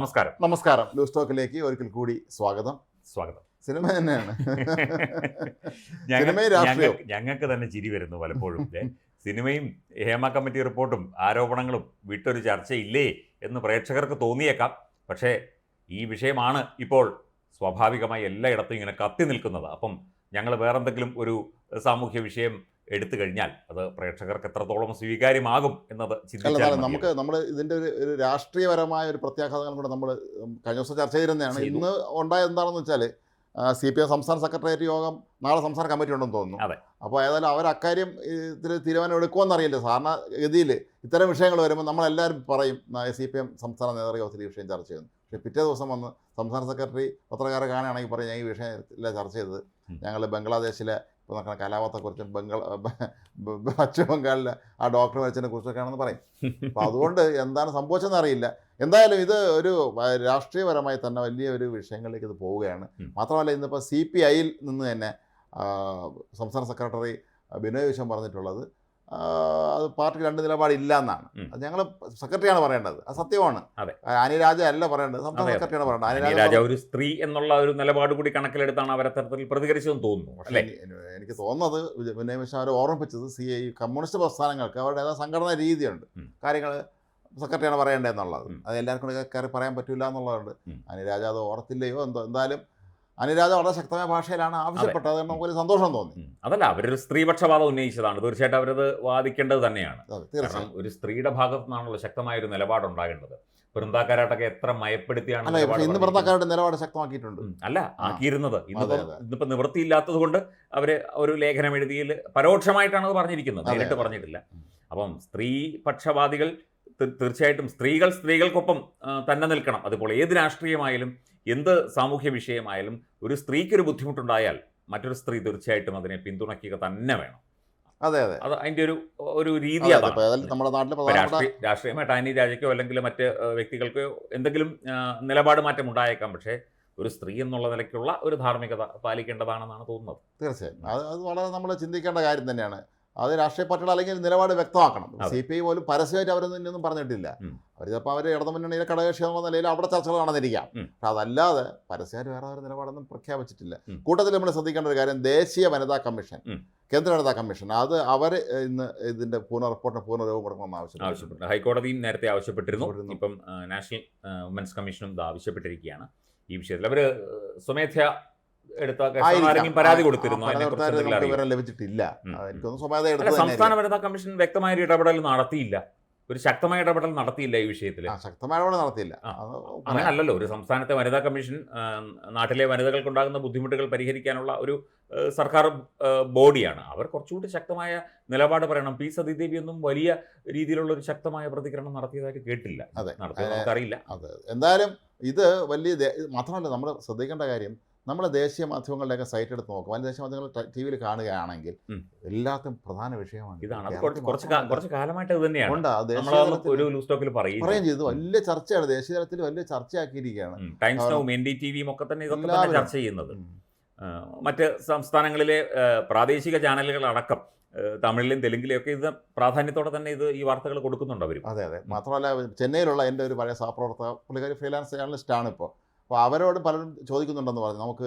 നമസ്കാരം. നമസ്കാരം. ലൂസ് ടോക്കിലേക്ക് ഒരിക്കൽ കൂടി സ്വാഗതം. സ്വാഗതം. സിനിമ തന്നെയാണ്. ഞങ്ങ- സിനിമയും രാഷ്ട്രീയവും. ഞങ്ങൾക്ക് തന്നെ ചിരി വരുന്നു പലപ്പോഴും. സിനിമയും ഹേമ കമ്മിറ്റി റിപ്പോർട്ടും ആരോപണങ്ങളും വിട്ടൊരു ചർച്ചയില്ലേ എന്ന് പ്രേക്ഷകർക്ക് തോന്നിയേക്കാം. പക്ഷേ ഈ വിഷയമാണ് ഇപ്പോൾ സ്വാഭാവികമായി എല്ലായിടത്തും ഇങ്ങനെ കത്തി നിൽക്കുന്നത്. അപ്പം ഞങ്ങൾ വേറെന്തെങ്കിലും ഒരു സാമൂഹ്യ വിഷയം എടുത്തു കഴിഞ്ഞാൽ അത് പ്രേക്ഷകർക്ക് എത്രത്തോളം സ്വീകാര്യമാകും എന്നത് ചിന്തിച്ചാൽ നമുക്ക് നമ്മൾ ഇതിന്റെ ഒരു ഒരു രാഷ്ട്രീയപരമായ ഒരു പ്രത്യാഘാതങ്ങൾ കൂടെ നമ്മൾ കഴിഞ്ഞ ദിവസം ചർച്ച ചെയ്തിരുന്നതാണ് ചെയ്തു. ഇന്ന് ഉണ്ടായത് എന്താണെന്ന് വെച്ചാൽ സി പി എം സംസ്ഥാന സെക്രട്ടേറിയറ്റ് യോഗം നാളെ സംസ്ഥാന കമ്മിറ്റി ഉണ്ടെന്ന് തോന്നുന്നു അതെ. അപ്പോൾ ഏതായാലും അവർ അക്കാര്യം ഇതിൽ തീരുമാനം എടുക്കുമെന്ന് അറിയില്ല സാധാരണ ഗതിയിൽ ഇത്തരം വിഷയങ്ങൾ വരുമ്പോൾ നമ്മളെല്ലാവരും പറയും സി പി എം സംസ്ഥാന നേതൃയോഗത്തിൽ ഈ വിഷയം ചർച്ച ചെയ്യുന്നു പക്ഷേ പിറ്റേ ദിവസം വന്ന് സംസ്ഥാന സെക്രട്ടറി പത്രക്കാരെ കാണുകയാണെങ്കിൽ പറയും ഞാൻ ഈ വിഷയത്തില്ല ചർച്ച ചെയ്തത്. ഞങ്ങൾ ബംഗ്ലാദേശിലെ ഇപ്പോൾ നടക്കുന്ന കലാപത്തെക്കുറിച്ചും ബംഗാൾ പശ്ചിമ ബംഗാളിലെ ആ ഡോക്ടർ മരിച്ചതിനെ കുറിച്ചൊക്കെയാണെന്ന് പറയും. അപ്പോൾ അതുകൊണ്ട് എന്താണ് സംഭവിച്ചതെന്ന് അറിയില്ല. എന്തായാലും ഇത് ഒരു രാഷ്ട്രീയപരമായി തന്നെ വലിയ ഒരു വിഷയങ്ങളിലേക്ക് ഇത് പോവുകയാണ്. മാത്രമല്ല ഇന്നിപ്പോൾ സി പി ഐയിൽ നിന്ന് തന്നെ സംസ്ഥാന സെക്രട്ടറി ബിനോയ് വിശ്വം പറഞ്ഞിട്ടുള്ളത് അത് പാർട്ടിക്ക് രണ്ട് നിലപാടില്ല എന്നാണ്. അത് ഞങ്ങൾ സെക്രട്ടറിയാണ് പറയേണ്ടത്. അത് സത്യമാണ്. അതെ. അനിരാജ അല്ല പറയേണ്ടത്. സംസ്ഥാന. സെക്രട്ടറിയാണ് പറയേണ്ടത്. അനിരാജ രാജ ഒരു സ്ത്രീ എന്നുള്ള ഒരു നിലപാട് കൂടി കണക്കിലെടുത്താണ് അവർ അത്തരത്തിൽ പ്രതികരിച്ചതെന്ന് തോന്നുന്നു അല്ലേ? എനിക്ക് തോന്നുന്നത് വിനയ് മിശ്ര അവർ ഓർമ്മിപ്പിച്ചത് സി ഐ കമ്മ്യൂണിസ്റ്റ് പ്രസ്ഥാനങ്ങൾക്ക് അവരുടേതായ സംഘടനാ രീതിയുണ്ട്. കാര്യങ്ങൾ സെക്രട്ടറിയാണ് പറയേണ്ടതെന്നുള്ളത് എന്നുള്ളത്. അത് എല്ലാവർക്കും കൂടെ കയറി പറയാൻ പറ്റില്ല എന്നുള്ളതുണ്ട്. ഉം. അനിരാജ അത് ഓർത്തില്ലയോ എന്തോ. എന്തായാലും അനിരാജ വളരെ ശക്തമായ ഭാഷയിലാണ് ആവശ്യപ്പെട്ടത് നമുക്ക് നമുക്കൊരു സന്തോഷം തോന്നി. അതല്ല അവരൊരു സ്ത്രീപക്ഷപാതം ഉന്നയിച്ചതാണ്. തീർച്ചയായിട്ടും അവരത് വാദിക്കേണ്ടത് തന്നെയാണ്. കാരണം ഒരു സ്ത്രീയുടെ ഭാഗത്തു നിന്നാണല്ലോ ശക്തമായ ഒരു നിലപാടുണ്ടാകേണ്ടത്. വൃന്ദാക്കാരാട്ടൊക്കെ എത്ര മയപ്പെടുത്തിയാണ് ഇന്ന് ബൃന്ദാക്കാരുടെ നിലപാട് ശക്തമാക്കിയിട്ടുണ്ട്. അല്ല. ആക്കിയിരുന്നത്. ഇന്നിപ്പോ നിവൃത്തിയില്ലാത്തത് കൊണ്ട് അവർ ഒരു ലേഖനം എഴുതിയിൽ പരോക്ഷമായിട്ടാണ് അത് പറഞ്ഞിരിക്കുന്നത്. നേരിട്ട് പറഞ്ഞിട്ടില്ല. അപ്പം സ്ത്രീ പക്ഷപാതികൾ തീർച്ചയായിട്ടും സ്ത്രീകൾ സ്ത്രീകൾക്കൊപ്പം തന്നെ നിൽക്കണം. അതുപോലെ ഏത് രാഷ്ട്രീയമായാലും എന്ത് സാമൂഹ്യ വിഷയമായാലും ഒരു സ്ത്രീക്ക് ഒരു ബുദ്ധിമുട്ടുണ്ടായാൽ മറ്റൊരു സ്ത്രീ തീർച്ചയായിട്ടും അതിനെ പിന്തുണയ്ക്കുക തന്നെ വേണം. അതെ അതെ. അത് അതിന്റെ ഒരു ഒരു രീതി നമ്മുടെ നാട്ടിൽ രാഷ്ട്രീയ രാഷ്ട്രീയമായിട്ട് അനി രാജയ്ക്കോ അല്ലെങ്കിൽ മറ്റ് വ്യക്തികൾക്കോ എന്തെങ്കിലും നിലപാട് മാറ്റം ഉണ്ടായേക്കാം. പക്ഷേ ഒരു സ്ത്രീ എന്നുള്ള നിലയ്ക്കുള്ള ഒരു ധാർമ്മികത പാലിക്കേണ്ടതാണെന്നാണ് തോന്നുന്നത്. തീർച്ചയായും അത് വളരെ നമ്മൾ ചിന്തിക്കേണ്ട കാര്യം തന്നെയാണ്. അത് രാഷ്ട്രീയ പാർട്ടികൾ അല്ലെങ്കിൽ നിലപാട് വ്യക്തമാക്കണം. സി പി ഐ പോലും പരസ്യമായിട്ട് അവരൊന്നും ഇനിയൊന്നും പറഞ്ഞിട്ടില്ല. ഉം. അവർ ഇടതുമുന്നണിയിലെ ഘടകകക്ഷി എന്നുള്ള നിലയിൽ അവിടെ ചർച്ചകൾ നടന്നിരിക്കാം. പക്ഷെ അതല്ലാതെ പരസ്യമായിട്ട് വേറെ ഒരു നിലപാടൊന്നും പ്രഖ്യാപിച്ചിട്ടില്ല. കൂട്ടത്തിൽ നമ്മൾ ശ്രദ്ധിക്കേണ്ട ഒരു കാര്യം ദേശീയ വനിതാ കമ്മീഷൻ കേന്ദ്ര വനിതാ കമ്മീഷൻ അത് അവർ ഇന്ന് ഇതിന്റെ പൂർണ റിപ്പോർട്ടിന് പൂർണ രൂപം കൊടുക്കണമെന്ന് ആവശ്യപ്പെട്ടു. ഹൈക്കോടതിയും നേരത്തെ ആവശ്യപ്പെട്ടിരുന്നു. ഇപ്പം നാഷണൽ വുമൻസ് കമ്മീഷനും ഇത് ആവശ്യപ്പെട്ടിരിക്കുകയാണ് ഈ വിഷയത്തിൽ. അവർ സ്വമേധ ലഭിച്ചിട്ടില്ല. സംസ്ഥാന വനിതാ കമ്മീഷൻ വ്യക്തമായ ഒരു ഇടപെടൽ നടത്തിയില്ല. ഒരു ശക്തമായ ഇടപെടൽ നടത്തിയില്ല ഈ വിഷയത്തിൽ ശക്തമായ ഇടപെടൽ നടത്തിയില്ല. അങ്ങനല്ലല്ലോ. ഒരു സംസ്ഥാനത്തെ വനിതാ കമ്മീഷൻ നാട്ടിലെ വനിതകൾക്ക് ഉണ്ടാകുന്ന ബുദ്ധിമുട്ടുകൾ പരിഹരിക്കാനുള്ള ഒരു സർക്കാർ ബോഡിയാണ്. അവർ കുറച്ചുകൂടി ശക്തമായ നിലപാട് പറയണം. പി. സതീദേവി ഒന്നും വലിയ രീതിയിലുള്ള ഒരു ശക്തമായ പ്രതികരണം നടത്തിയതായിട്ട് കേട്ടില്ല. അതെ. നമുക്കറിയില്ല. അതെ. എന്തായാലും ഇത് വലിയ മാത്രമല്ല നമ്മൾ ശ്രദ്ധിക്കേണ്ട കാര്യം നമ്മൾ ദേശീയ മാധ്യമങ്ങളുടെയൊക്കെ സൈറ്റ് എടുത്ത് നോക്കും. അല്ലെങ്കിൽ ദേശീയ മാധ്യമങ്ങൾ ടി വിയിൽ കാണുകയാണെങ്കിൽ. എല്ലാത്തും പ്രധാന വിഷയമാണ് ഇതാണ്. കുറച്ച് കാലമായിട്ട് ഇത് തന്നെയാണ്. ഉണ്ട്. പറയുകയും ചെയ്തു. വലിയ ചർച്ചയാണ്. ദേശീയ തലത്തിൽ വലിയ ചർച്ചയാക്കിയിരിക്കുകയാണ്. ടൈംസ് കാരണം നൗവും എൻ ഡി ടി വിയും ഒക്കെ തന്നെ ഇതൊക്കെ ചർച്ച ചെയ്യുന്നത്. മറ്റ് സംസ്ഥാനങ്ങളിലെ പ്രാദേശിക ചാനലുകൾ അടക്കം തമിഴിലും തെലുങ്കിലും ഒക്കെ ഇത് പ്രാധാന്യത്തോടെ തന്നെ ഇത് ഈ വാർത്തകൾ കൊടുക്കുന്നുണ്ട് അവർ അതെ അതെ. മാത്രമല്ല ചെന്നൈയിലുള്ള എന്റെ ഒരു പഴയ സഹപ്രവർത്തക പുള്ളിക്കാരി ഫ്രീലാൻസ് ജേർണലിസ്റ്റ് ആണ് ഇപ്പോൾ. അപ്പോൾ അവരോട് പലരും ചോദിക്കുന്നുണ്ടെന്ന് പറഞ്ഞു. നമുക്ക്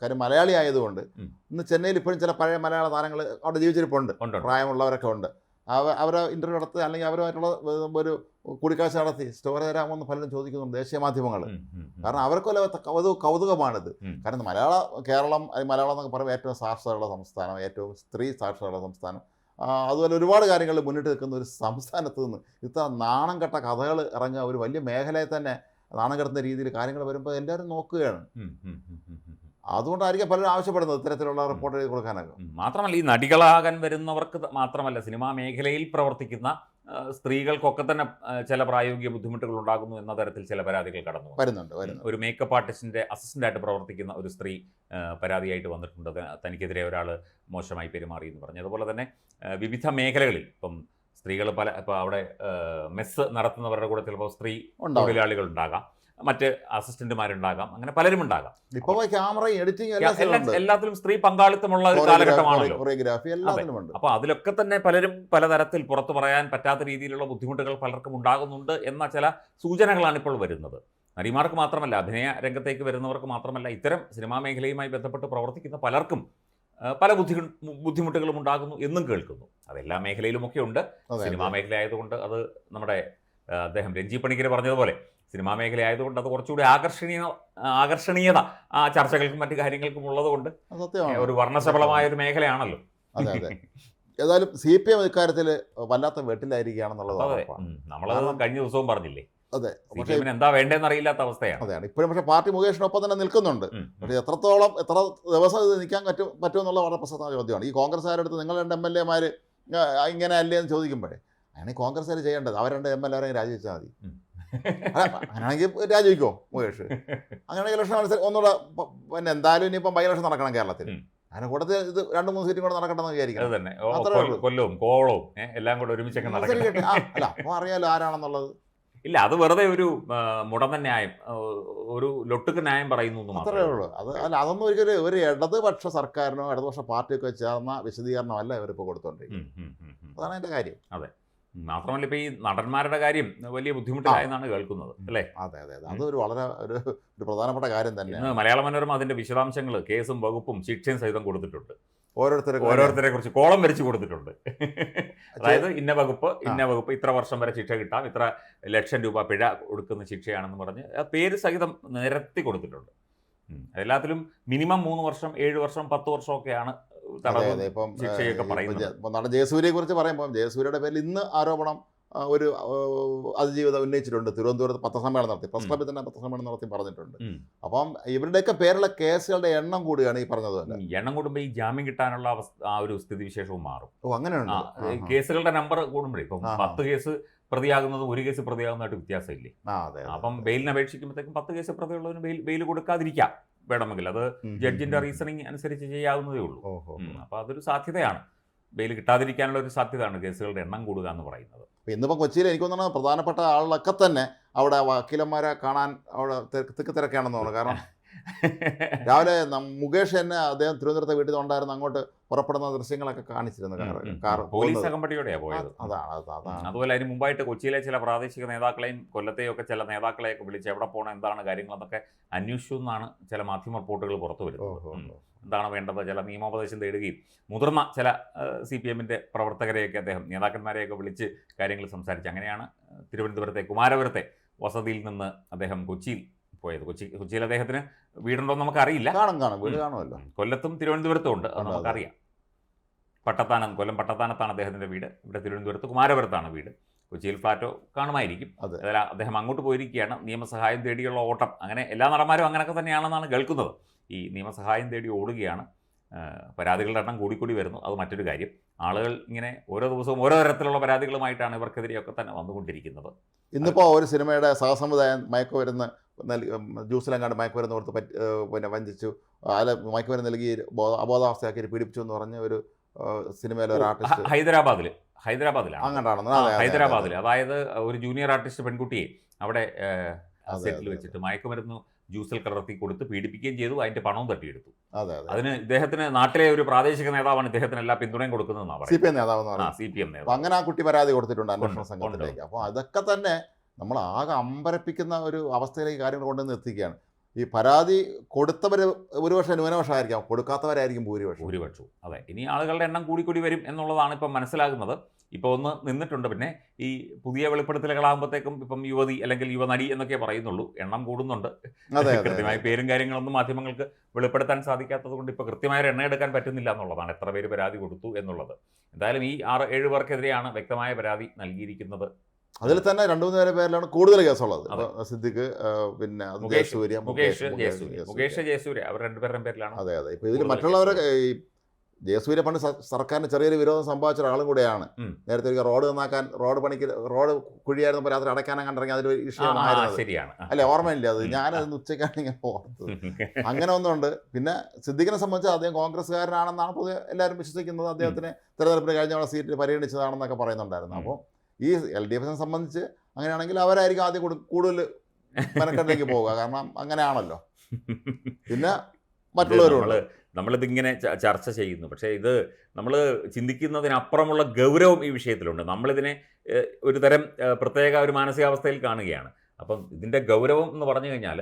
കാര്യം മലയാളി ആയതുകൊണ്ട് ഇന്ന് ചെന്നൈയിൽ ഇപ്പോഴും ചില പഴയ മലയാള താരങ്ങൾ അവിടെ ജീവിച്ചിരിപ്പുണ്ട്. പ്രായമുള്ളവരൊക്കെ ഉണ്ട്. അവ അവരെ ഇന്റർവ്യൂ നടത്തി അല്ലെങ്കിൽ അവരുമായിട്ടുള്ള ഒരു കൂടിക്കാഴ്ച നടത്തി. സ്റ്റോറി തരാമോ എന്ന് പലരും ചോദിക്കുന്നുണ്ട് ദേശീയ മാധ്യമങ്ങൾ. കാരണം അവർക്കൊല്ല കൗതുക കൗതുകമാണിത്. കാരണം മലയാള കേരളം അല്ലെങ്കിൽ മലയാളം എന്നൊക്കെ പറയുമ്പോൾ ഏറ്റവും സാക്ഷരതയുള്ള സംസ്ഥാനം ഏറ്റവും സ്ത്രീ സാക്ഷരതയുള്ള സംസ്ഥാനം. അതുപോലെ ഒരുപാട് കാര്യങ്ങൾ മുന്നിട്ട് നിൽക്കുന്ന ഒരു സംസ്ഥാനത്ത് നിന്ന് ഇത്ര നാണം കെട്ട കഥകൾ ഇറങ്ങുക ഒരു വലിയ മേഖലയെ തന്നെ നാണം കിടന്ന രീതിയിൽ കാര്യങ്ങൾ വരുമ്പോൾ എല്ലാവരും നോക്കുകയാണ്. അതുകൊണ്ടായിരിക്കും പലരും ആവശ്യപ്പെടുന്നത് ഇത്തരത്തിലുള്ള റിപ്പോർട്ട് എഴുതി കൊടുക്കാനൊക്കെ. മാത്രമല്ല ഈ നടികളാകാൻ വരുന്നവർക്ക് മാത്രമല്ല സിനിമാ മേഖലയിൽ പ്രവർത്തിക്കുന്ന സ്ത്രീകൾക്കൊക്കെ തന്നെ ചില പ്രായോഗിക ബുദ്ധിമുട്ടുകൾ ഉണ്ടാകുന്നു എന്ന തരത്തിൽ ചില പരാതികൾ കടന്നു വരുന്നുണ്ട് ഒരു മേക്കപ്പ് ആർട്ടിസ്റ്റിന്റെ അസിസ്റ്റന്റ് ആയിട്ട് പ്രവർത്തിക്കുന്ന ഒരു സ്ത്രീ പരാതിയായിട്ട് വന്നിട്ടുണ്ട്. തനിക്കെതിരെ ഒരാൾ മോശമായി പെരുമാറി എന്ന് പറഞ്ഞു. അതുപോലെ തന്നെ വിവിധ മേഖലകളിൽ ഇപ്പം സ്ത്രീകൾ പല ഇപ്പോൾ അവിടെ മെസ്സ് നടത്തുന്നവരുടെ കൂടെ ചിലപ്പോൾ സ്ത്രീ തൊഴിലാളികൾ ഉണ്ടാകാം മറ്റ് അസിസ്റ്റന്റുമാരുണ്ടാകാം. അങ്ങനെ പലരും ഉണ്ടാകാം. ഇപ്പൊ ക്യാമറ എഡിറ്റിംഗ് എല്ലാ- എല്ലാത്തിലും സ്ത്രീ പങ്കാളിത്തമുള്ള ഒരു കാലഘട്ടമാണല്ലോ. അപ്പോൾ അതിലൊക്കെ തന്നെ പലരും പലതരത്തിൽ പുറത്തു പറയാൻ പറ്റാത്ത രീതിയിലുള്ള ബുദ്ധിമുട്ടുകൾ പലർക്കും ഉണ്ടാകുന്നുണ്ട് എന്ന ചില സൂചനകളാണ് ഇപ്പോൾ വരുന്നത്. നടിമാർക്ക് മാത്രമല്ല അഭിനയ രംഗത്തേക്ക് വരുന്നവർക്ക് മാത്രമല്ല ഇത്തരം സിനിമാ മേഖലയുമായി ബന്ധപ്പെട്ട് പ്രവർത്തിക്കുന്ന പലർക്കും പല ബുദ്ധി ബുദ്ധിമുട്ടുകളും ഉണ്ടാകുന്നു എന്നും കേൾക്കുന്നു. അതെല്ലാ മേഖലയിലുമൊക്കെ ഉണ്ട് സിനിമാ മേഖല ആയതുകൊണ്ട് അത് നമ്മുടെ അദ്ദേഹം രഞ്ജി പണിക്കർ പറഞ്ഞതുപോലെ സിനിമാ മേഖല ആയതുകൊണ്ട് അത് കുറച്ചുകൂടി ആകർഷണീയ ആകർഷണീയത ആ ചർച്ചകൾക്കും മറ്റു കാര്യങ്ങൾക്കും ഉള്ളതുകൊണ്ട് ഒരു വർണശബളമായ ഒരു മേഖലയാണല്ലോ. ഏതായാലും സി പി എം ഇക്കാര്യത്തിൽ വല്ലാത്ത വെട്ടിലായിരിക്കുകയാണെന്നുള്ളത്. നമ്മളത് കഴിഞ്ഞ ദിവസവും പറഞ്ഞില്ലേ? അതെ പക്ഷേ എന്താ വേണ്ടതെന്ന് അറിയില്ലാത്ത അവസ്ഥയാണ് അതെയാണ് ഇപ്പോഴും പക്ഷേ പാർട്ടി മുകേഷിനൊപ്പം തന്നെ നിൽക്കുന്നുണ്ട്. പക്ഷേ എത്രത്തോളം എത്ര ദിവസം ഇത് നിൽക്കാൻ പറ്റും പറ്റുമെന്നുള്ള വളരെ പ്രസക്തമായ ചോദ്യമാണ് ഈ കോൺഗ്രസ്സുകാരുടെ അടുത്ത് നിങ്ങൾ രണ്ട് എം എൽ എമാർ ഇങ്ങനെ അല്ലേ എന്ന് ചോദിക്കുമ്പോഴേ അങ്ങനെ കോൺഗ്രസ്സുകാർ ചെയ്യേണ്ടത് അവർ രണ്ട് എം എൽ എ രാജിവെച്ചാൽ മതി അങ്ങനെയാണെങ്കിൽ രാജിവെക്കോ മുകേഷ് അങ്ങനെയാണെങ്കിൽ ഇലക്ഷൻ മത്സരം ഒന്നുകൂടെ പിന്നെ എന്തായാലും ഇനിയിപ്പം ബൈ ഇലക്ഷൻ നടക്കണം കേരളത്തിൽ അങ്ങനെ അതിനെ ഇത് രണ്ട് മൂന്ന് സീറ്റും കൂടെ നടക്കണമെന്ന് എന്ന് വിചാരിക്കണം തന്നെ കൊല്ലവും കോവളവും എല്ലാം കൂടെ ഒരുമിച്ചൊക്കെ നടക്കണം അല്ല അപ്പോൾ അറിയാലോ ആരാണെന്നുള്ളത് ഇല്ല അത് വെറുതെ ഒരു മുടന്ന ന്യായം ഒരു ലൊട്ടുക്ക് ന്യായം പറയുന്നു എന്ന് അത്രേ മാത്രമേ ഉള്ളൂ. അത് അല്ല അതൊന്നും ഒരിക്കലും ഒരു ഇടതുപക്ഷ സർക്കാരിനോ ഇടതുപക്ഷ പാർട്ടിയൊക്കെ ചേർന്ന വിശദീകരണമല്ല ഇവരിപ്പോൾ കൊടുത്തോണ്ടിരിക്കുന്നത്. അതാണ് എന്റെ കാര്യം. അതെ. മാത്രമല്ല ഇപ്പൊ ഈ നടന്മാരുടെ കാര്യം വലിയ ബുദ്ധിമുട്ടിലായെന്നാണ് കേൾക്കുന്നത് അല്ലേ? അതെ അതെ അതെ. അതൊരു വളരെ ഒരു ഒരു പ്രധാനപ്പെട്ട കാര്യം തന്നെ മലയാള മനോരമ അതിന്റെ വിശദാംശങ്ങൾ കേസും വകുപ്പും ശിക്ഷയും സഹിതം കൊടുത്തിട്ടുണ്ട്. ഓരോരുത്തരെ ഓരോരുത്തരെ കുറിച്ച് കോളം വരച്ച് കൊടുത്തിട്ടുണ്ട്. അതായത് ഇന്ന വകുപ്പ് ഇന്ന വകുപ്പ് ഇത്ര വർഷം വരെ ശിക്ഷ കിട്ടാം ഇത്ര ലക്ഷം രൂപ പിഴ കൊടുക്കുന്ന ശിക്ഷയാണെന്ന് പറഞ്ഞ് ആ പേര് സഹിതം നിരത്തി കൊടുത്തിട്ടുണ്ട്. എല്ലാത്തിലും മിനിമം മൂന്ന് വർഷം ഏഴ് വർഷം പത്ത് വർഷമൊക്കെയാണ് ഇപ്പം നടൻ ജയസൂര്യയെ കുറിച്ച് പറയുമ്പോൾ ജയസൂര്യയുടെ പേരിൽ ഇന്ന് ആരോപണം ഒരു അതിജീവിത ഉന്നയിച്ചിട്ടുണ്ട്. തിരുവനന്തപുരത്ത് പത്രസമ്മേളനം നടത്തി. പ്രസ് ക്ലബിൽ തന്നെ പത്രസമ്മേളനം നടത്തി പറഞ്ഞിട്ടുണ്ട്. അപ്പം ഇവരുടെയൊക്കെ പേരുള്ള കേസുകളുടെ എണ്ണം കൂടിയാണ് ഈ പറഞ്ഞത് തന്നെ. എണ്ണം കൂടുമ്പോൾ ഈ ജാമ്യം കിട്ടാനുള്ള അവസ്ഥ ആ ഒരു സ്ഥിതിവിശേഷവും മാറും. ഓ അങ്ങനെയുണ്ട്. ആ. കേസുകളുടെ നമ്പർ കൂടുമ്പോഴേ ഇപ്പം. പത്ത് കേസ് പ്രതിയാകുന്നത് ഒരു കേസ് പ്രതിയാകുന്നതായിട്ട് വ്യത്യാസമില്ലേ. അപ്പം ബെയിലിന് അപേക്ഷിക്കുമ്പോഴത്തേക്കും പത്ത് കേസ് പ്രതിയുള്ളവന് ബെയിൽ ബെയിൽ കൊടുക്കാതിരിക്കാം. വേണമെങ്കിൽ. അത് ജഡ്ജിന്റെ. റീസണിങ് അനുസരിച്ച് ചെയ്യാവുന്നതേ ഉള്ളൂ. അപ്പൊ അതൊരു സാധ്യതയാണ്. ബെയിൽ കിട്ടാതിരിക്കാനുള്ള ഒരു സാധ്യതയാണ് കേസുകളുടെ എണ്ണം കൂടുക എന്ന് പറയുന്നത്. ഇന്നിപ്പോൾ കൊച്ചിയിൽ എനിക്ക് തോന്നുന്നത് പ്രധാനപ്പെട്ട ആളുകളൊക്കെ തന്നെ അവിടെ വക്കീലന്മാരെ കാണാൻ അവിടെ തിക്ക് തിരക്കാണെന്ന് തോന്നുന്നു. കാരണം രാവിലെ മുകേഷ് തന്നെ അദ്ദേഹം തിരുവനന്തപുരത്തെ വീട്ടിൽ ഉണ്ടായിരുന്ന അങ്ങോട്ട് പുറപ്പെടുന്ന ദൃശ്യങ്ങളൊക്കെ കാണിച്ചിരുന്നു കാർ പോലീസ് അകമ്പടിയോടെയാ പോയത്. അതാണ് അതാണ്. അതുപോലെ അതിന് മുമ്പായിട്ട് കൊച്ചിയിലെ ചില പ്രാദേശിക നേതാക്കളെയും കൊല്ലത്തെയും ഒക്കെ ചില നേതാക്കളെയൊക്കെ വിളിച്ച് എവിടെ പോകണം എന്താണ് കാര്യങ്ങളെന്നൊക്കെ അന്വേഷിച്ചു എന്നാണ് ചില മാധ്യമ റിപ്പോർട്ടുകൾ പുറത്തു വരുന്നത്. എന്താണ് വേണ്ടത്? ചില നിയമോപദേശം തേടുകയും മുതിർന്ന ചില സി പി എമ്മിന്റെ പ്രവർത്തകരെയൊക്കെ അദ്ദേഹം നേതാക്കന്മാരെയൊക്കെ വിളിച്ച് കാര്യങ്ങൾ സംസാരിച്ച് അങ്ങനെയാണ് തിരുവനന്തപുരത്തെ കുമാരപുരത്തെ വസതിയിൽ നിന്ന് അദ്ദേഹം കൊച്ചിയിൽ പോയത്. കൊച്ചി കൊച്ചിയിൽ അദ്ദേഹത്തിന് വീടുണ്ടോ എന്ന് നമുക്കറിയില്ല. കാണും കാണും. വീട് കാണുമല്ലോ. കൊല്ലത്തും തിരുവനന്തപുരത്തും ഉണ്ട്. അത് നമുക്കറിയാം പട്ടത്താനം കൊല്ലം പട്ടത്താനത്താണ് അദ്ദേഹത്തിന്റെ വീട്. ഇവിടെ തിരുവനന്തപുരത്ത് കുമാരപുരത്താണ് വീട്. കൊച്ചിയിൽ ഫ്ലാറ്റോ കാണുമായിരിക്കും. അതായത് അതിൽ അദ്ദേഹം അങ്ങോട്ട് പോയിരിക്കുകയാണ്. നിയമസഹായം തേടിയുള്ള ഓട്ടം. അങ്ങനെ എല്ലാ നടന്മാരും അങ്ങനെയൊക്കെ തന്നെയാണെന്നാണ് കേൾക്കുന്നത്. ഈ നിയമസഹായം തേടി ഓടുകയാണ്. പരാതികളുടെ എണ്ണം കൂടിക്കൂടി വരുന്നു. അത് മറ്റൊരു കാര്യം. ആളുകൾ ഇങ്ങനെ ഓരോ ദിവസവും ഓരോ തരത്തിലുള്ള പരാതികളുമായിട്ടാണ് ഇവർക്കെതിരെയൊക്കെ തന്നെ വന്നുകൊണ്ടിരിക്കുന്നത്. ഇന്നിപ്പോൾ ഒരു സിനിമയുടെ സഹസമുദായം മയക്കുമരുന്ന് നൽകി ജ്യൂസിലെങ്ങാണ്ട് മയക്കുമരുന്ന് കൊടുത്ത് പറ്റി ഓർത്ത് പിന്നെ വഞ്ചിച്ചു. അതിൽ മയക്കുമരുന്ന് നൽകി ബോധ- അബോധാവസ്ഥയാക്കി പീഡിപ്പിച്ചു എന്ന് പറഞ്ഞ ഒരു സിനിമയിലെ ഒരു ആർട്ടിസ്റ്റ് ഹൈദരാബാദിൽ ഹൈദരാബാദിലാണ്. അതെ, ഹൈദരാബാദിൽ അതായത് ഒരു ജൂനിയർ ആർട്ടിസ്റ്റ് പെൺകുട്ടിയെ അവിടെ സെറ്റിൽ വെച്ചിട്ട് മയക്കുമരുന്ന് ജ്യൂസിൽ കലർത്തി കൊടുത്ത് പീഡിപ്പിക്കുകയും ചെയ്തു. അതിന്റെ പണവും തട്ടിയെടുത്തു. അതിന് ഇദ്ദേഹത്തിന് നാട്ടിലെ ഒരു പ്രാദേശിക നേതാവാണ് ഇദ്ദേഹത്തിന് എല്ലാ പിന്തുണയും കൊടുക്കുന്നതെന്നാണ് സി പി എം നേതാവ് സി പി എം നേതാവ്. അങ്ങനെ ആ കുട്ടി പരാതി കൊടുത്തിട്ടുണ്ട് അന്വേഷണ സംഘത്തിലേക്ക്. അപ്പോൾ അതൊക്കെ തന്നെ നമ്മൾ ആകെ അമ്പരപ്പിക്കുന്ന ഒരു അവസ്ഥയിലേക്ക് കാര്യങ്ങൾ കൊണ്ടുവന്ന് എത്തിക്കുകയാണ്. ഈ പരാതി കൊടുത്തവർ ഒരുപക്ഷെ ന്യൂനപക്ഷമായിരിക്കാം കൊടുക്കാത്തവരായിരിക്കും ഭൂരിപക്ഷം. ഭൂരിപക്ഷവും അതെ. ഇനി ആളുകളുടെ എണ്ണം കൂടിക്കൂടി വരും എന്നുള്ളതാണ് ഇപ്പം മനസ്സിലാകുന്നത്. ഇപ്പോൾ ഒന്ന് നിന്നിട്ടുണ്ട് പിന്നെ ഈ പുതിയ വെളിപ്പെടുത്തലുകളാകുമ്പോഴത്തേക്കും ഇപ്പം യുവതി അല്ലെങ്കിൽ യുവനടി എന്നൊക്കെ പറയുന്നുള്ളൂ. എണ്ണം കൂടുന്നുണ്ട്. കൃത്യമായ പേരും കാര്യങ്ങളൊന്നും മാധ്യമങ്ങൾക്ക് വെളിപ്പെടുത്താൻ സാധിക്കാത്തത് കൊണ്ട് ഇപ്പോൾ കൃത്യമായ ഒരു എണ്ണ എടുക്കാൻ പറ്റുന്നില്ല എന്നുള്ളതാണ് എത്ര പേര് പരാതി കൊടുത്തു എന്നുള്ളത്. എന്തായാലും ഈ ആറ് ഏഴ് പേർക്കെതിരെയാണ് വ്യക്തമായ പരാതി നൽകിയിരിക്കുന്നത്. അതിൽ തന്നെ രണ്ടു മൂന്ന് പേരെ പേരിലാണ് കൂടുതൽ കേസുള്ളത്. സിദ്ദിഖ് പിന്നെ ജയസൂര്യ മുകേഷ് മുകേഷ്, ജയസൂര്യ. അവർ രണ്ടുപേരുടെ പേരിലാണ് അതെ അതെ. ഇപ്പൊ ഇതിൽ മറ്റുള്ളവരെ ഈ ജയസൂര്യ പണ്ട് സ- സർക്കാരിന് ചെറിയൊരു വിരോധം സംഭവിച്ച ഒരാളും കൂടെയാണ്. നേരത്തെ ഒരു റോഡ് നന്നാക്കാൻ റോഡ് പണിക്ക് റോഡ് കുഴിയായിരുന്നപ്പോൾ രാത്രി അടയ്ക്കാനും കണ്ടിറങ്ങി അതിൽ ശരിയാണ്. അല്ലെ? ഓർമ്മയില്ല അത്. ഞാനത് ഉച്ചയ്ക്കാണ് ഇങ്ങനെ ഓർത്തത് അങ്ങനെ ഒന്നുണ്ട് പിന്നെ സിദ്ദിഖിനെ സംബന്ധിച്ച് അദ്ദേഹം കോൺഗ്രസ്സുകാരനാണെന്നാണ് പൊതുവെ എല്ലാവരും വിശ്വസിക്കുന്നത്. അദ്ദേഹത്തിന് തെരഞ്ഞെടുപ്പിന് കഴിഞ്ഞ സീറ്റിൽ സീറ്റ് പരിഗണിച്ചതാണെന്നൊക്കെ പറയുന്നുണ്ടായിരുന്നു. അപ്പോൾ ഈ എൽ ഡി എഫിനെ സംബന്ധിച്ച് അങ്ങനെയാണെങ്കിൽ അവരായിരിക്കും ആദ്യം കൂടു കൂടുതൽ മെനക്കെട്ടിലേക്ക് പോവുക. കാരണം അങ്ങനെയാണല്ലോ. പിന്നെ മറ്റുള്ളവരുണ്ട് നമ്മൾ നമ്മളിതിങ്ങനെ ചർച്ച ചെയ്യുന്നു. പക്ഷേ ഇത് നമ്മൾ ചിന്തിക്കുന്നതിനപ്പുറമുള്ള ഗൗരവം ഈ വിഷയത്തിലുണ്ട്. നമ്മളിതിനെ ഒരു തരം പ്രത്യേക ഒരു മാനസികാവസ്ഥയിൽ കാണുകയാണ്. അപ്പം ഇതിന്റെ ഗൗരവം എന്ന് പറഞ്ഞു കഴിഞ്ഞാൽ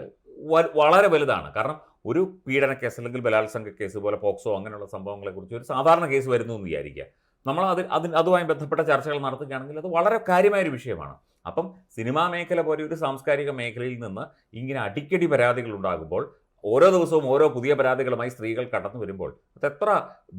വളരെ വലുതാണ്. കാരണം ഒരു പീഡന കേസ് അല്ലെങ്കിൽ ബലാത്സംഗ കേസ് പോലെ പോക്സോ അങ്ങനെയുള്ള സംഭവങ്ങളെക്കുറിച്ച് ഒരു സാധാരണ കേസ് വരുന്നു എന്ന് വിചാരിക്കുക. നമ്മൾ അത് അതിന് അതുമായി ബന്ധപ്പെട്ട ചർച്ചകൾ നടത്തുകയാണെങ്കിൽ അത് വളരെ കാര്യമായൊരു വിഷയമാണ്. അപ്പം സിനിമാ മേഖല പോലെ ഒരു സാംസ്കാരിക മേഖലയിൽ നിന്ന് ഇങ്ങനെ അടിക്കടി പരാതികൾ ഉണ്ടാകുമ്പോൾ ഓരോ ദിവസവും ഓരോ പുതിയ പരാതികളുമായി സ്ത്രീകൾ കടന്നു വരുമ്പോൾ അത് എത്ര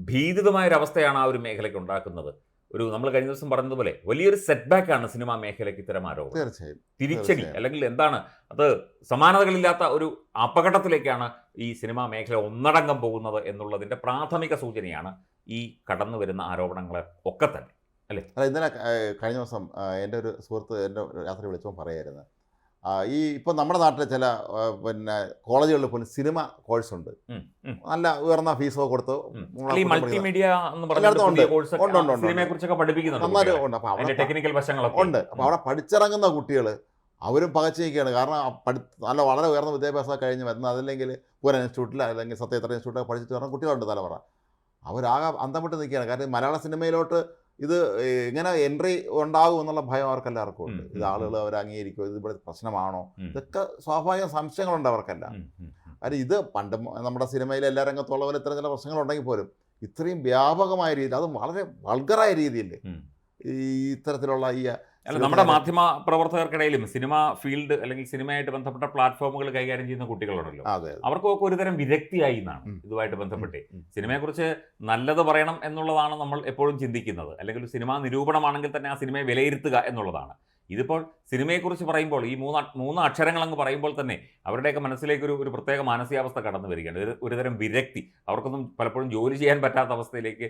ഭീതിതമായൊരവസ്ഥയാണ് ആ ഒരു മേഖലയ്ക്ക് ഉണ്ടാക്കുന്നത്. ഒരു നമ്മൾ കഴിഞ്ഞ ദിവസം പറഞ്ഞതുപോലെ വലിയൊരു സെറ്റ് ബാക്ക് ആണ് സിനിമാ മേഖലയ്ക്ക് ഇത്തരം ആരോപണം. തീർച്ചയായും. തിരിച്ചടി അല്ലെങ്കിൽ എന്താണ് അത് സമാനതകളില്ലാത്ത ഒരു അപകടത്തിലേക്കാണ് ഈ സിനിമാ മേഖല ഒന്നടങ്കം പോകുന്നത് എന്നുള്ളതിന്റെ പ്രാഥമിക സൂചനയാണ് ഈ കടന്നു വരുന്ന ആരോപണങ്ങളെ ഒക്കെ തന്നെ അല്ലേ? അല്ല ഇന്നലെ കഴിഞ്ഞ ദിവസം എന്റെ ഒരു സുഹൃത്ത് എന്റെ രാത്രി വിളിച്ചപ്പോൾ പറയായിരുന്നു. ഈ ഇപ്പം നമ്മുടെ നാട്ടിലെ ചില പിന്നെ കോളേജുകളിൽ പോലും സിനിമ കോഴ്സ് ഉണ്ട്. നല്ല ഉയർന്ന ഫീസോ കൊടുത്ത് മൾട്ടിമീഡിയ ടെക്നിക്കൽ വശങ്ങളൊക്കെ ഉണ്ട്. അപ്പോൾ അവിടെ പഠിച്ചിറങ്ങുന്ന കുട്ടികൾ അവരും പകച്ചിരിക്കുകയാണ്. കാരണം പഠി നല്ല വളരെ ഉയർന്ന വിദ്യാഭ്യാസം കഴിഞ്ഞ് വരുന്ന അതല്ലെങ്കിൽ പൂരം ഇൻസ്റ്റിറ്റ്യൂട്ടിൽ അല്ലെങ്കിൽ സത്യത്ര ഇൻസ്റ്റിറ്റ്യൂട്ടിൽ പഠിച്ചിട്ട് വരുന്ന കുട്ടികളുണ്ട് തലമുറ. അവരാകെ അന്തം വിട്ട് നിൽക്കുകയാണ്. കാരണം മലയാള സിനിമയിലോട്ട് ഇത് ഇങ്ങനെ എൻട്രി ഉണ്ടാകും എന്നുള്ള ഭയം അവർക്കെല്ലാവർക്കും ഉണ്ട്. ഇത് ആളുകൾ അവർ അംഗീകരിക്കുമോ? ഇത് ഇവിടെ പ്രശ്നമാണോ? ഇതൊക്കെ സ്വാഭാവിക സംശയങ്ങളുണ്ട് അവർക്കെല്ലാം. കാര്യം ഇത് പണ്ട് നമ്മുടെ സിനിമയിൽ എല്ലാ രംഗത്തുള്ള പോലെ ഇത്തരം ചില പ്രശ്നങ്ങളുണ്ടെങ്കിൽ പോലും ഇത്രയും വ്യാപകമായ രീതിയിൽ അതും വളരെ വൾഗറായ രീതിയിൽ ഈ ഇത്തരത്തിലുള്ള ഈ അല്ല നമ്മുടെ മാധ്യമ പ്രവർത്തകർക്കിടയിലും സിനിമ ഫീൽഡ് അല്ലെങ്കിൽ സിനിമയായിട്ട് ബന്ധപ്പെട്ട പ്ലാറ്റ്ഫോമുകൾ കൈകാര്യം ചെയ്യുന്ന കുട്ടികളുണ്ടല്ലോ. അവർക്കൊക്കെ ഒരുതരം വിരക്തിയായി എന്നാണ് ഇതുമായിട്ട് ബന്ധപ്പെട്ട്. സിനിമയെക്കുറിച്ച് നല്ലത് പറയണം എന്നുള്ളതാണ് നമ്മൾ എപ്പോഴും ചിന്തിക്കുന്നത്. അല്ലെങ്കിൽ ഒരു സിനിമാ നിരൂപണമാണെങ്കിൽ തന്നെ ആ സിനിമയെ വിലയിരുത്തുക എന്നുള്ളതാണ്. ഇതിപ്പോൾ സിനിമയെക്കുറിച്ച് പറയുമ്പോൾ ഈ മൂന്ന് മൂന്ന് അക്ഷരങ്ങൾ അങ്ങ് പറയുമ്പോൾ തന്നെ അവരുടെയൊക്കെ മനസ്സിലേക്ക് ഒരു ഒരു പ്രത്യേക മാനസികാവസ്ഥ കടന്നു വരികയാണ്. ഒരു ഒരുതരം വിരക്തി. അവർക്കൊന്നും പലപ്പോഴും ജോലി ചെയ്യാൻ പറ്റാത്ത അവസ്ഥയിലേക്ക്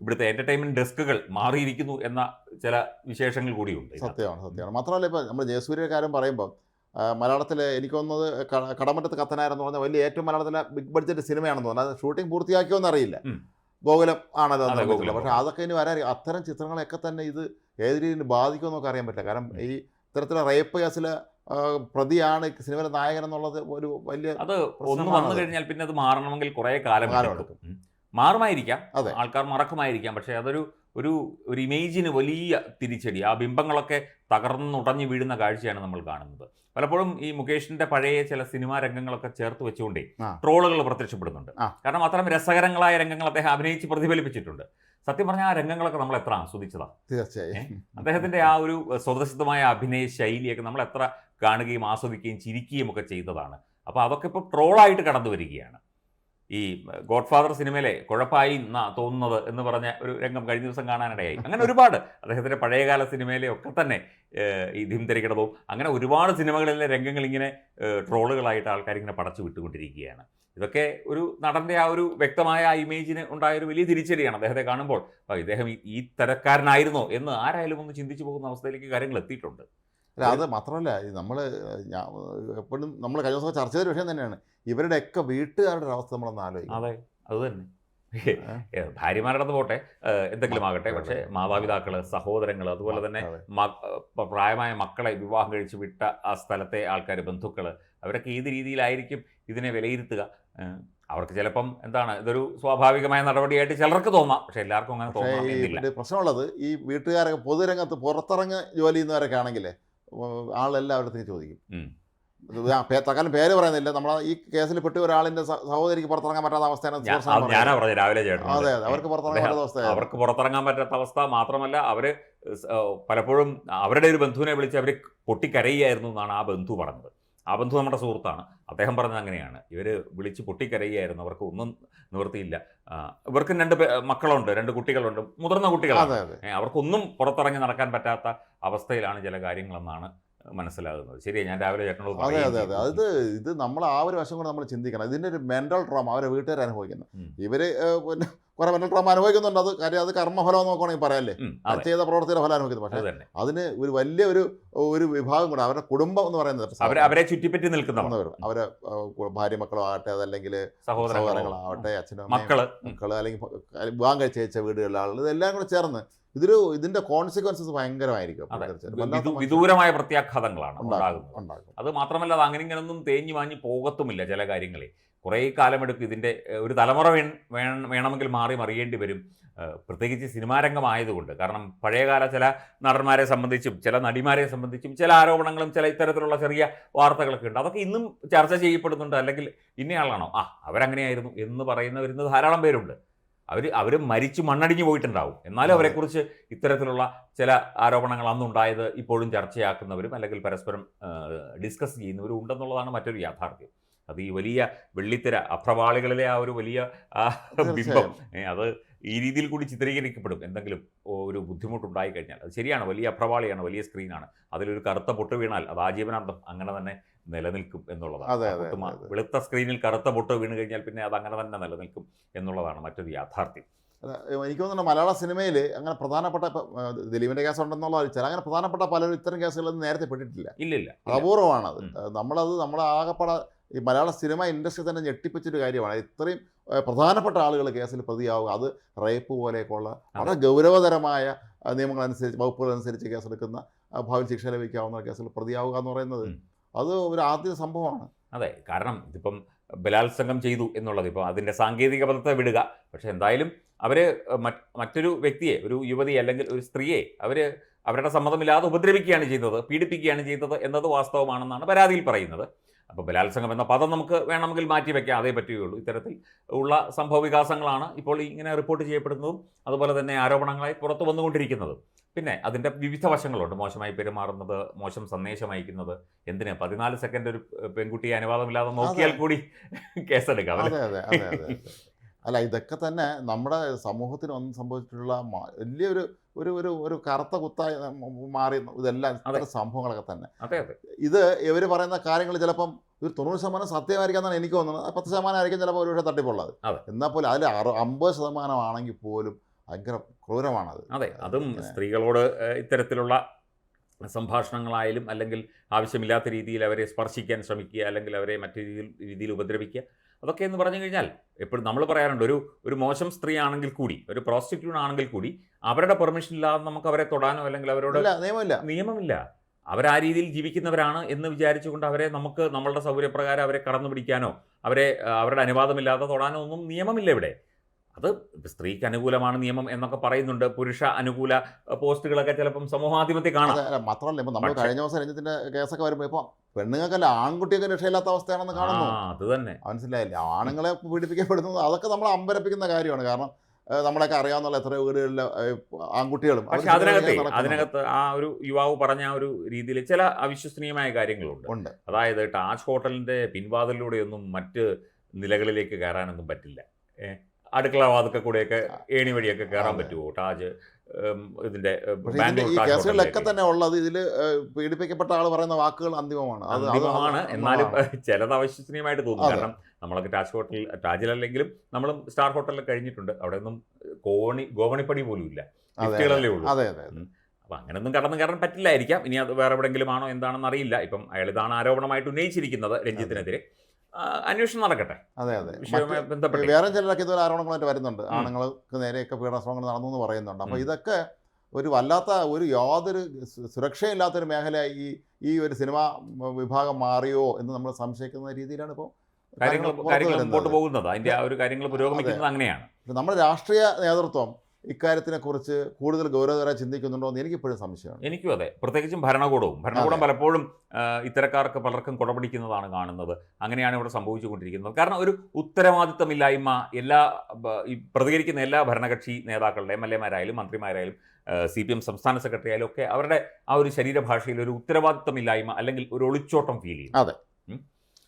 ഇവിടുത്തെ എന്റർടൈൻമെന്റ് ഡെസ്കുകൾ മാറിയിരിക്കുന്നു എന്ന ചില വിശേഷങ്ങൾ കൂടിയുണ്ട് സത്യമാണ് സത്യമാണ്. മാത്രമല്ല ഇപ്പോൾ നമ്മൾ ജയസൂര്യ കാര്യം പറയുമ്പോൾ മലയാളത്തിൽ എനിക്കൊന്നത് കടമറ്റത്ത് കത്തനാരെന്ന് പറഞ്ഞാൽ വലിയ ഏറ്റവും മലയാളത്തിലെ ബിഗ് ബഡ്ജറ്റ് സിനിമയാണെന്ന് തോന്നുന്നത് അത് ഷൂട്ടിംഗ് പൂർത്തിയാക്കിയോ ഉം. ഗോകുലം ആണത്. പക്ഷേ അതൊക്കെ ഇനി വരാൻ അത്തരം ചിത്രങ്ങളെയൊക്കെ തന്നെ ഇത് ഏത് രീതിയിൽ ബാധിക്കുമെന്നൊക്കെ അറിയാൻ പറ്റില്ല. കാരണം ഈ ഇത്തരത്തിലെ റേപ്പ് കേസിലെ പ്രതിയാണ് സിനിമയിലെ നായകൻ എന്നുള്ളത് ഒരു വലിയ അത് ഒന്ന് വന്നു കഴിഞ്ഞാൽ പിന്നെ അത് മാറണമെങ്കിൽ കുറേ കാലം കാലം മാറുമായിരിക്കാം. അതെ. ആൾക്കാർ മറക്കുമായിരിക്കാം. പക്ഷെ അതൊരു ഒരു ഒരു ഇമേജിന് വലിയ തിരിച്ചടി. ആ ബിംബങ്ങളൊക്കെ തകർന്നുടഞ്ഞു വീഴുന്ന കാഴ്ചയാണ് നമ്മൾ കാണുന്നത്. പലപ്പോഴും ഈ മുകേഷിന്റെ പഴയ ചില സിനിമാ രംഗങ്ങളൊക്കെ ചേർത്ത് വെച്ചുകൊണ്ടേ. ട്രോളുകൾ പ്രത്യക്ഷപ്പെടുന്നുണ്ട്. കാരണം അത്തരം രസകരങ്ങളായ രംഗങ്ങൾ അദ്ദേഹം അഭിനയിച്ച് പ്രതിഫലിപ്പിച്ചിട്ടുണ്ട്. സത്യം പറഞ്ഞാൽ ആ രംഗങ്ങളൊക്കെ നമ്മൾ എത്ര ആസ്വദിച്ചതാ. തീർച്ചയായും. അദ്ദേഹത്തിന്റെ ആ ഒരു സ്വതസിദ്ധമായ അഭിനയ ശൈലിയൊക്കെ നമ്മൾ എത്ര കാണുകയും ആസ്വദിക്കുകയും ചിരിക്കുകയും ഒക്കെ ചെയ്തതാണ്. അപ്പോൾ അതൊക്കെ ഇപ്പോൾ ട്രോളായിട്ട് കടന്നു വരികയാണ് ഈ ഗോഡ്ഫാദർ സിനിമയിലെ കുഴപ്പമായി എന്നാ തോന്നുന്നത് എന്ന് പറഞ്ഞ ഒരു രംഗം കഴിഞ്ഞ ദിവസം കാണാനിടയായി. അങ്ങനെ ഒരുപാട്. അദ്ദേഹത്തിന്റെ പഴയകാല സിനിമയിലെ ഒക്കെ തന്നെ ഈ ധിംധരിക്കണതും അങ്ങനെ ഒരുപാട് സിനിമകളിലെ രംഗങ്ങൾ ഇങ്ങനെ ട്രോളുകളായിട്ട് ആൾക്കാർ ഇങ്ങനെ പടച്ചു വിട്ടുകൊണ്ടിരിക്കുകയാണ്. ഇതൊക്കെ ഒരു നടന്റെ ആ ഒരു വ്യക്തമായ ആ ഇമേജിന് ഉണ്ടായ ഒരു വലിയ തിരിച്ചടിയാണ് അദ്ദേഹത്തെ കാണുമ്പോൾ. "ആ, ഇദ്ദേഹം ഈ തരക്കാരനായിരുന്നോ എന്ന് ആരായാലും ഒന്ന് ചിന്തിച്ചു പോകുന്ന അവസ്ഥയിലേക്ക് കാര്യങ്ങൾ എത്തിയിട്ടുണ്ട്. അല്ല അത് മാത്രമല്ല നമ്മൾ എപ്പോഴും നമ്മൾ കഴിഞ്ഞ ദിവസം ചർച്ച ചെയ്ത വിഷയം തന്നെയാണ്. ഇവരുടെയൊക്കെ വീട്ടുകാരുടെ ഒരു അവസ്ഥ നമ്മളൊന്ന് ആലോചിക്കും അതെ അത് തന്നെ. ഭാര്യമാരുടെ പോട്ടെ എന്തെങ്കിലും ആകട്ടെ. പക്ഷേ മാതാപിതാക്കൾ സഹോദരങ്ങൾ അതുപോലെ തന്നെ പ്രായമായ മക്കളെ വിവാഹം കഴിച്ച് വിട്ട ആ സ്ഥലത്തെ ആൾക്കാർ ബന്ധുക്കൾ അവരൊക്കെ ഏത് രീതിയിലായിരിക്കും ഇതിനെ വിലയിരുത്തുക? അവർക്ക് ചിലപ്പം എന്താണ് ഇതൊരു സ്വാഭാവികമായ നടപടിയായിട്ട് ചിലർക്ക് തോന്നാം. പക്ഷെ എല്ലാവർക്കും അങ്ങനെ തോന്നാം പ്രശ്നമുള്ളത് ഈ വീട്ടുകാരൊക്കെ പൊതുരംഗത്ത് പുറത്തിറങ്ങി ജോലി ചെയ്യുന്നവരൊക്കെ ആണെങ്കിൽ ആളെല്ലാവരത്തേക്ക് ചോദിക്കും. ആ പേര് പറയുന്നില്ല. നമ്മൾ ഈ കേസിൽ പെട്ട ഒരാളിന്റെ സഹോദരിക്ക് പുറത്തിറങ്ങാൻ പറ്റാത്ത അവസ്ഥയാണ് ഞാനാ പറഞ്ഞത് രാവിലെ ചേട്ടൻ അതെ അവർക്ക് പുറത്തിറങ്ങാൻ പറ്റാത്ത അവസ്ഥ അവർക്ക് പുറത്തിറങ്ങാൻ പറ്റാത്ത അവസ്ഥ മാത്രമല്ല അവർ പലപ്പോഴും അവരുടെ ഒരു ബന്ധുവിനെ വിളിച്ച് അവർ പൊട്ടിക്കരയുകയായിരുന്നു എന്നാണ് ആ ബന്ധു പറഞ്ഞത്. ആ ബന്ധു നമ്മുടെ സുഹൃത്താണ്. അദ്ദേഹം പറഞ്ഞത് അങ്ങനെയാണ്. ഇവർ വിളിച്ച് പൊട്ടിക്കരയുകയായിരുന്നു. അവർക്ക് ഒന്നും നിവൃത്തിയില്ല. ഇവർക്കും രണ്ട് മക്കളുണ്ട്. രണ്ട് കുട്ടികളുണ്ട്. മുതിർന്ന കുട്ടികളാണ്. അവർക്കൊന്നും പുറത്തിറങ്ങി നടക്കാൻ പറ്റാത്ത അവസ്ഥയിലാണ് ചില കാര്യങ്ങളെന്നാണ് മനസ്സിലാകുന്നത്. ശരിയാണ് ഞാൻ രാവിലെ ചേട്ടനോട് അതെ അതെ അതെ. അത് ഇത് നമ്മൾ ആ ഒരു വശം കൂടെ നമ്മൾ ചിന്തിക്കണം. ഇതിന്റെ ഒരു മെന്റൽ ട്രോമ അവരെ വീട്ടുകാർ അനുഭവിക്കുന്നത്. ഇവർ ഇവർ പിന്നെ കുറെ മെന്റൽ ട്രോമ അനുഭവിക്കുന്നുണ്ട്. അത് കാര്യം അത് കർമ്മഫലം നോക്കുകയാണെങ്കിൽ പറയാല്ലേ? അത്. ചെയ്ത പ്രവർത്തിയുടെ ഫലം അനുഭവിക്കുന്നത് പക്ഷേ അതിന് ഒരു വലിയ ഒരു ഒരു വിഭാഗം കൂടെ അവരുടെ കുടുംബം എന്ന് പറയുന്നത് അവരെ ചുറ്റിപ്പറ്റി നിൽക്കുന്നവർ. അവരെ ഭാര്യ മക്കളോ ആകട്ടെ അതല്ലെങ്കിൽ സഹോദരങ്ങളോ. സഹോദരങ്ങളാവട്ടെ അച്ഛനോ മക്കൾ. മക്കൾ അല്ലെങ്കിൽ വിവാഹം കഴിച്ച് അയച്ച വീടുകളിലെ ആളുകൾ ഇതെല്ലാം കൂടെ ചേർന്ന് ഇതൊരു ഇതിന്റെ കോൺസിക്വൻസസ് ഭയങ്കരമായിരിക്കും. വിദൂരമായ പ്രത്യാഘാതങ്ങളാണ് ഉണ്ടാകും ഉണ്ടാകുന്നത്. അത് മാത്രമല്ല അത് അങ്ങനെ ഇങ്ങനൊന്നും തേഞ്ഞു മാഞ്ഞു പോകത്തുമില്ല ചില കാര്യങ്ങളെ. കുറേ കാലമെടുക്കും ഇതിന്റെ ഒരു തലമുറ വേ വേണമെങ്കിൽ മാറി മറിയേണ്ടി വരും. പ്രത്യേകിച്ച് സിനിമാരംഗമായതുകൊണ്ട് കാരണം പഴയകാല ചില നടന്മാരെ സംബന്ധിച്ചും ചില നടിമാരെ സംബന്ധിച്ചും ചില ആരോപണങ്ങളും ചില ഇത്തരത്തിലുള്ള ചെറിയ വാർത്തകളൊക്കെ ഉണ്ട്. അതൊക്കെ ഇന്നും ചർച്ച ചെയ്യപ്പെടുന്നുണ്ട്. അല്ലെങ്കിൽ ഇന്നയാളാണോ? ആ അവരങ്ങനെയായിരുന്നു എന്ന് പറയുന്നവരുന്ന് ധാരാളം പേരുണ്ട്. അവർ അവർ മരിച്ചു മണ്ണടിഞ്ഞു പോയിട്ടുണ്ടാവും. എന്നാലും അവരെക്കുറിച്ച് ഇത്തരത്തിലുള്ള ചില ആരോപണങ്ങൾ അന്നുണ്ടായത് ഇപ്പോഴും ചർച്ചയാക്കുന്നവരും അല്ലെങ്കിൽ പരസ്പരം ഡിസ്കസ് ചെയ്യുന്നവരും ഉണ്ടെന്നുള്ളതാണ് മറ്റൊരു യാഥാർത്ഥ്യം. അത് ഈ വലിയ വെള്ളിത്തിര അപ്രവാളികളിലെ ആ ഒരു വലിയ ആ ബിംബം അത് ഈ രീതിയിൽ കൂടി ചിത്രീകരിക്കപ്പെടും. എന്തെങ്കിലും ഒരു ബുദ്ധിമുട്ടുണ്ടായി കഴിഞ്ഞാൽ അത് ശരിയാണ്. വലിയ അപ്രവാളിയാണ് വലിയ സ്ക്രീനാണ് അതിലൊരു കറുത്ത പൊട്ട് വീണാൽ അത് ആജീവനാന്തം അങ്ങനെ തന്നെ നിലനിൽക്കും എന്നുള്ളതാണ്. വെളുത്ത സ്ക്രീനിൽ കറുത്ത പൊട്ട് വീണ് കഴിഞ്ഞാൽ പിന്നെ അത് അങ്ങനെ തന്നെ നിലനിൽക്കും എന്നുള്ളതാണ് മറ്റൊരു യാഥാർത്ഥ്യം. എനിക്ക് തോന്നുന്നു മലയാള സിനിമയിൽ അങ്ങനെ പ്രധാനപ്പെട്ട ദിലീപിന്റെ ദിലീപിന്റെ കേസ് ഉണ്ടെന്നുള്ള ചില അങ്ങനെ പ്രധാനപ്പെട്ട പലരും ഇത്തരം കേസുകളൊന്നും നേരത്തെ പെട്ടിട്ടില്ല. ഇല്ലില്ല അത് അപൂർവമാണത്. നമ്മളത് നമ്മളെ ആകെപ്പാടെ ഈ മലയാള സിനിമ ഇൻഡസ്ട്രി തന്നെ ഞെട്ടിപ്പിച്ചൊരു കാര്യമാണ്. ഇത്രയും പ്രധാനപ്പെട്ട ആളുകൾ കേസിൽ പ്രതിയാവുക അത് റേപ്പ് പോലെയൊക്കെയുള്ള വളരെ ഗൗരവതരമായ നിയമങ്ങളനുസരിച്ച് വകുപ്പുകൾ അനുസരിച്ച് കേസെടുക്കുന്ന ഭാവി ഭാവിയിൽ ശിക്ഷ ലഭിക്കാവുന്ന കേസിൽ പ്രതിയാവുക എന്ന് പറയുന്നത് അത് ഒരു ആദ്യ സംഭവമാണ്. അതെ. കാരണം ഇതിപ്പം ബലാത്സംഗം ചെയ്തു എന്നുള്ളത്. ഇപ്പോൾ അതിന്റെ സാങ്കേതിക പദത്തെ വിടുക. പക്ഷേ എന്തായാലും അവർ മറ്റൊരു വ്യക്തിയെ ഒരു യുവതി അല്ലെങ്കിൽ ഒരു സ്ത്രീയെ അവർ അവരുടെ സമ്മതമില്ലാതെ ഉപദ്രവിക്കുകയാണ് ചെയ്യുന്നത് പീഡിപ്പിക്കുകയാണ് ചെയ്യുന്നത് എന്നത് വാസ്തവമാണെന്നാണ് പരാതിയിൽ പറയുന്നത്. അപ്പോൾ ബലാത്സംഗം എന്ന പദം നമുക്ക് വേണമെങ്കിൽ മാറ്റി വയ്ക്കാം അതേ പറ്റുകയുള്ളൂ. ഇത്തരത്തിൽ ഉള്ള സംഭവ വികാസങ്ങളാണ് ഇപ്പോൾ ഇങ്ങനെ റിപ്പോർട്ട് ചെയ്യപ്പെടുന്നതും അതുപോലെ തന്നെ ആരോപണങ്ങളായി പുറത്തു വന്നുകൊണ്ടിരിക്കുന്നതും. പിന്നെ അതിന്റെ വിവിധ വശങ്ങളുണ്ട്. മോശമായി പെരുമാറുന്നത് മോശം സന്ദേശം അയക്കുന്നത് എന്തിന്? പതിനാല് സെക്കൻഡ് ഒരു പെൺകുട്ടിയെ അനുവാദമില്ലാതെ നോക്കിയാൽ കൂടി കേസെടുക്കാം അല്ലേ. അല്ല ഇതൊക്കെ തന്നെ നമ്മുടെ സമൂഹത്തിന് ഒന്നും സംഭവിച്ചിട്ടുള്ള വലിയൊരു ഒരു ഒരു ഒരു കറുത്ത കുത്തായി മാറി ഇതെല്ലാം ഇത്തരം സംഭവങ്ങളൊക്കെ തന്നെ. ഇത് ഇവർ പറയുന്ന കാര്യങ്ങൾ ചിലപ്പം ഒരു തൊണ്ണൂറ് ശതമാനം സത്യമായിരിക്കാം എന്നാണ് എനിക്ക് തോന്നുന്നത്. പത്ത് ശതമാനം ആയിരിക്കും ചിലപ്പോൾ ഒരുപക്ഷെ തട്ടിപ്പുള്ളത്. എന്നാൽ പോലും അതിൽ അറു അമ്പത് ശതമാനമാണെങ്കിൽ പോലും ഭയങ്കര ക്രൂരമാണത്. അതെ അതും സ്ത്രീകളോട് ഇത്തരത്തിലുള്ള സംഭാഷണങ്ങളായാലും അല്ലെങ്കിൽ ആവശ്യമില്ലാത്ത രീതിയിൽ അവരെ സ്പർശിക്കാൻ ശ്രമിക്കുക അല്ലെങ്കിൽ അവരെ മറ്റു രീതിയിൽ രീതിയിൽ ഉപദ്രവിക്കുക. അതൊക്കെ എന്ന് പറഞ്ഞു കഴിഞ്ഞാൽ എപ്പോഴും നമ്മൾ പറയാറുണ്ട് ഒരു ഒരു മോശം സ്ത്രീ ആണെങ്കിൽ കൂടി ഒരു പ്രോസ്റ്റിറ്റ്യൂട്ട് ആണെങ്കിൽ കൂടി അവരുടെ പെർമിഷൻ ഇല്ലാതെ നമുക്ക് അവരെ തൊടാനോ അല്ലെങ്കിൽ അവരോട് നിയമമില്ല. നിയമമില്ല. അവർ ആ രീതിയിൽ ജീവിക്കുന്നവരാണ് എന്ന് വിചാരിച്ചുകൊണ്ട് അവരെ നമുക്ക് നമ്മളുടെ സൗകര്യപ്രകാരം അവരെ കടന്നു പിടിക്കാനോ അവരെ അവരുടെ അനുവാദമില്ലാതെ തൊടാനോ ഒന്നും നിയമമില്ല ഇവിടെ. അത് സ്ത്രീക്ക് അനുകൂലമാണ് നിയമം എന്നൊക്കെ പറയുന്നുണ്ട്. പുരുഷ അനുകൂല പോസ്റ്റുകളൊക്കെ ചിലപ്പം സമൂഹാധിപത്യ കാണാം. മാത്രമല്ല ഇപ്പം നമ്മൾ കഴിഞ്ഞ ദിവസം രഞ്ജത്തിന്റെ കേസൊക്കെ വരുമ്പോൾ ഇപ്പം പെണ്ണുങ്ങൾക്കല്ല ആൺകുട്ടിയൊക്കെ രക്ഷയില്ലാത്ത അവസ്ഥയാണെന്ന് കാണുന്നു. അത് തന്നെ. മനസ്സിലായില്ല? ആണുങ്ങളെ പീഡിപ്പിക്കപ്പെടുന്നത് അതൊക്കെ നമ്മൾ അമ്പരപ്പിക്കുന്ന കാര്യമാണ്. കാരണം നമ്മളൊക്കെ അറിയാവുന്ന എത്ര വീടുകളിലെ ആൺകുട്ടികളും. പക്ഷെ അതിനകത്ത് അതിനകത്ത് ആ ഒരു യുവാവ് പറഞ്ഞ ആ ഒരു രീതിയിൽ ചില അവിശ്വസനീയമായ കാര്യങ്ങളുണ്ട്. ഉണ്ട്. അതായത് ടാജ് ഹോട്ടലിന്റെ പിൻവാതിലൂടെയൊന്നും മറ്റ് നിലകളിലേക്ക് കയറാനൊന്നും പറ്റില്ല. അടുക്കള വാതുക്ക കൂടെയൊക്കെ ഏണി വഴിയൊക്കെ കയറാൻ. പറ്റുമോ ഉം, ഇതിന്റെ ഈ കേസുകളിലൊക്കെ തന്നെ ഉള്ളത് ഇതിൽ പീഡിപ്പിക്കപ്പെട്ട ആൾ പറയുന്ന വാക്കുകൾ അന്തിമമാണ്. അന്തിമമാണ്. എന്നാലും. ചിലത് അവിശ്വസനീയമായിട്ട് തോന്നും. കാരണം നമ്മളൊക്കെ ഹോട്ടൽ താജിലല്ലെങ്കിലും നമ്മളും സ്റ്റാർ ഹോട്ടലിൽ കഴിഞ്ഞിട്ടുണ്ട്. അവിടെ ഒന്നും കോണി ഗോവണിപ്പടി പോലും ഇല്ല. ലിഫ്റ്റുകളല്ലേ ഉള്ളൂ. അതെ അതെ. അപ്പം അങ്ങനൊന്നും കടന്നു കയറാൻ പറ്റില്ലായിരിക്കാം. ഇനി അത് വേറെ എവിടെയെങ്കിലും ആണോ എന്താണെന്ന് അറിയില്ല ഇപ്പം അയാൾ ഇതാണ് ആരോപണമായിട്ട് ഉന്നയിച്ചിരിക്കുന്നത് രഞ്ജിത്തിനെതിരെ. അന്വേഷണം നടക്കട്ടെ. അതെ അതെ. ബന്ധപ്പെട്ട് വേറെ ചിലരൊക്കെ ഇതുപോലെ ആരോപണങ്ങളായിട്ട് വരുന്നുണ്ട്. ആണുങ്ങൾക്ക് നേരെയൊക്കെ പീഡനശ്രമങ്ങൾ നടന്നു എന്ന് പറയുന്നുണ്ട്. അപ്പോൾ ഇതൊക്കെ ഒരു വല്ലാത്ത ഒരു യാതൊരു സുരക്ഷയില്ലാത്തൊരു മേഖല ഈ ഈ ഒരു സിനിമാ വിഭാഗം മാറിയോ എന്ന് നമ്മൾ സംശയിക്കുന്ന രീതിയിലാണ് ഇപ്പോൾ കാര്യങ്ങൾ മുമ്പോട്ട് പോകുന്നത്. അതിന്റെ ആ ഒരു കാര്യങ്ങൾ പുരോഗമിക്കുന്നത് അങ്ങനെയാണ്. നമ്മുടെ രാഷ്ട്രീയ നേതൃത്വം ഇക്കാര്യത്തിനെ കുറിച്ച് കൂടുതൽ ഗൗരവതരായി ചിന്തിക്കുന്നുണ്ടോ എന്ന് എനിക്കിപ്പോഴും സംശയമാണ്. എനിക്കും അതെ. പ്രത്യേകിച്ചും ഭരണകൂടവും. ഭരണകൂടം പലപ്പോഴും ഇത്തരക്കാർക്ക് പലർക്കും കുടപിടിക്കുന്നതാണ് കാണുന്നത്. അങ്ങനെയാണ് ഇവിടെ സംഭവിച്ചുകൊണ്ടിരിക്കുന്നത്. കാരണം ഒരു ഉത്തരവാദിത്തമില്ലായ്മ എല്ലാ പ്രതികരിക്കുന്ന എല്ലാ ഭരണകക്ഷി നേതാക്കളുടെ എം എൽ എമാരായാലും മന്ത്രിമാരായാലും സി പി എം സംസ്ഥാന സെക്രട്ടറി ആയാലും ഒക്കെ അവരുടെ ആ ഒരു ശരീരഭാഷയിൽ ഒരു ഉത്തരവാദിത്തമില്ലായ്മ അല്ലെങ്കിൽ ഒരു ഒളിച്ചോട്ടം ഫീൽ ചെയ്യും അതെ.